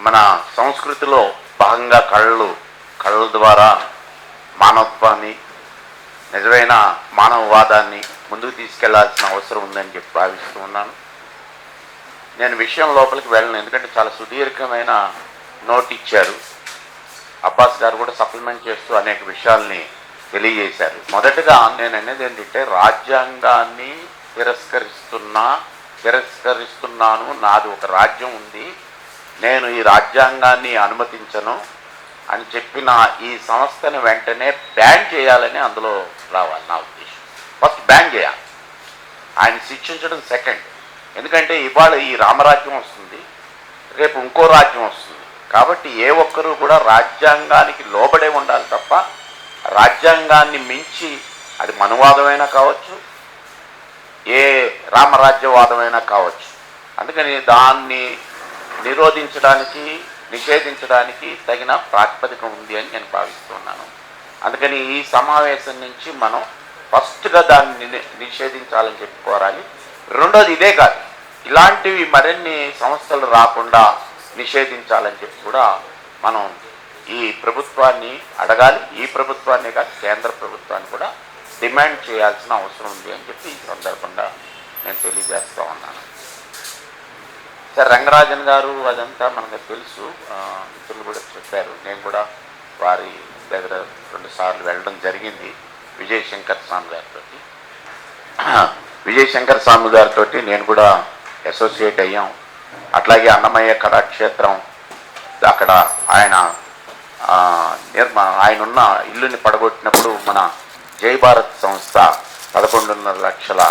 మన సంస్కృతిలో భాగంగా కళ్ళు కళ్ళ ద్వారా మానవత్వాన్ని నిజమైన మానవవాదాన్ని ముందుకు తీసుకెళ్ళాల్సిన అవసరం ఉందని చెప్పి భావిస్తూ ఉన్నాను. నేను విషయం లోపలికి వెళ్ళను ఎందుకంటే చాలా సుదీర్ఘమైన నోట్ ఇచ్చారు. అబ్బాస్ గారు కూడా సప్లిమెంట్ చేస్తూ అనేక విషయాల్ని తెలియజేశారు. మొదటగా నేను అనేది ఏంటంటే రాజ్యాంగాన్ని తిరస్కరిస్తున్నా తిరస్కరిస్తున్నాను నాది ఒక రాజ్యం ఉంది. నేను ఈ రాజ్యాంగాన్ని అనుమతించను అని చెప్పిన ఈ సంస్థను వెంటనే బ్యాన్ చేయాలని అందులో రావాలి నా ఉద్దేశం. ఫస్ట్ బ్యాన్ చేయాలి. ఆయన శిక్షించడం సెకండ్. ఎందుకంటే ఇవాళ ఈ రామరాజ్యం వస్తుంది రేపు ఇంకో రాజ్యం వస్తుంది. కాబట్టి ఏ ఒక్కరూ కూడా రాజ్యాంగానికి లోబడే ఉండాలి తప్ప రాజ్యాంగాన్ని మించి అది మనువాదమైనా కావచ్చు ఏ రామరాజ్యవాదమైనా కావచ్చు. అందుకని దాన్ని నిరోధించడానికి నిషేధించడానికి తగిన ప్రాతిపదిక ఉంది అని నేను భావిస్తున్నాను. అందుకని ఈ సమావేశం నుంచి మనం ఫస్ట్గా దాన్ని ని- నిషేధించాలని చెప్పి కోరాలి. రెండోది ఇదే కాదు. ఇలాంటివి మరిన్ని సంస్థలు రాకుండా నిషేధించాలని చెప్పి కూడా మనం ఈ ప్రభుత్వాన్ని అడగాలి. ఈ ప్రభుత్వాన్ని కాదు కేంద్ర ప్రభుత్వాన్ని కూడా డిమాండ్ చేయాల్సిన అవసరం ఉంది అని చెప్పి ఈ సందర్భంగా నేను తెలియజేస్తూ ఉన్నాను. రంగరాజన్ గారు అదంతా మనకు తెలుసు. మిత్రులు కూడా చెప్పారు. నేను కూడా వారి దగ్గర రెండుసార్లు వెళ్ళడం జరిగింది విజయశంకర్ స్వామి గారితో విజయశంకర్ స్వామి గారితో నేను కూడా అసోసియేట్ అయ్యాం. అట్లాగే అన్నమయ్య కళాక్షేత్రం అక్కడ ఆయన నిర్మా ఆయన ఉన్న ఇల్లుని పడగొట్టినప్పుడు మన జై భారత్ సంస్థ పదకొండున్నర లక్షల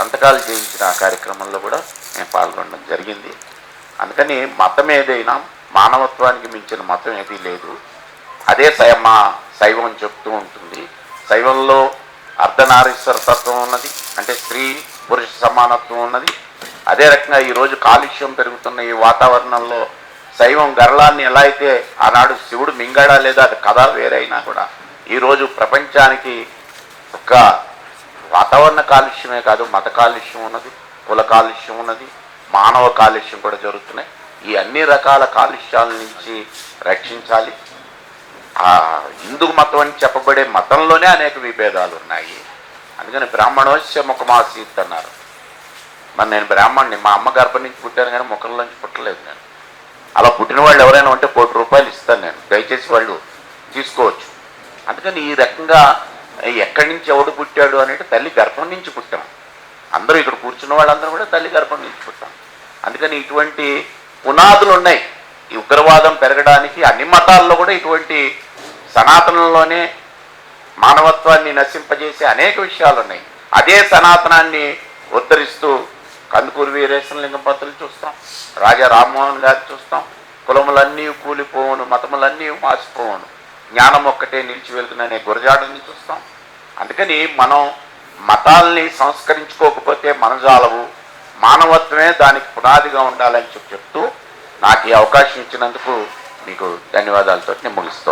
సంతకాలు చేయించిన ఆ కార్యక్రమంలో కూడా నేను పాల్గొనడం జరిగింది. అందుకని మతం ఏదైనా మానవత్వానికి మించిన మతం ఏదీ లేదు. అదే శై మా శైవం చెప్తూ ఉంటుంది. శైవంలో అర్ధనారీశ్వర తత్వం ఉన్నది అంటే స్త్రీ పురుష సమానత్వం ఉన్నది. అదే రకంగా ఈరోజు కాలుష్యం పెరుగుతున్న ఈ వాతావరణంలో శైవం గరళాన్ని ఎలా అయితే ఆనాడు శివుడు మింగాడా లేదా అది కథ వేరైనా కూడా ఈరోజు ప్రపంచానికి ఒక వాతావరణ కాలుష్యమే కాదు మత కాలుష్యం ఉన్నది కుల కాలుష్యం ఉన్నది మానవ కాలుష్యం కూడా జరుగుతున్నాయి. ఈ అన్ని రకాల కాలుష్యాల నుంచి రక్షించాలి. ఆ హిందూ మతం అని చెప్పబడే మతంలోనే అనేక విభేదాలు ఉన్నాయి. అందుకని బ్రాహ్మణోస్య ముఖమాసీత్ అన్నారు మరి నేను బ్రాహ్మణ్ణి మా అమ్మ గర్భం నుంచి పుట్టాను కానీ ముఖంలో నుంచి పుట్టలేదు నేను. అలా పుట్టిన వాళ్ళు ఎవరైనా ఉంటే కోటి రూపాయలు ఇస్తాను నేను. దయచేసి వాళ్ళు తీసుకోవచ్చు. అందుకని ఈ రకంగా ఎక్కడి నుంచి ఎవడు పుట్టాడు అనేది తల్లి గర్భం నుంచి పుట్టాం. అందరూ ఇక్కడ కూర్చున్న వాళ్ళందరూ కూడా తల్లి గర్భం నుంచి పుట్టాం. అందుకని ఇటువంటి పునాదులు ఉన్నాయి. ఈ ఉగ్రవాదం పెరగడానికి అన్ని మతాల్లో కూడా ఇటువంటి సనాతనంలోనే మానవత్వాన్ని నశింపజేసే అనేక విషయాలు ఉన్నాయి అదే సనాతనాన్ని ఉద్ధరిస్తూ కందుకూరు వీరేశ్వరలింగం పంతులు చూస్తాం. రాజా రామ్మోహన్ గారు చూస్తాం. కులములన్నీ కూలిపోవును మతములన్నీ మాసిపోవును. జ్ఞానం ఒక్కటే నిలిచి వెళ్తుందనే గురజాడని చూస్తాం. అందుకని మనం మతాల్ని సంస్కరించుకోకపోతే మనజాలవు మానవత్వమే దానికి పునాదిగా ఉండాలని చెప్పి చెప్తూ నాకు ఈ అవకాశం ఇచ్చినందుకు మీకు ధన్యవాదాలతో నేను ముగిస్తూ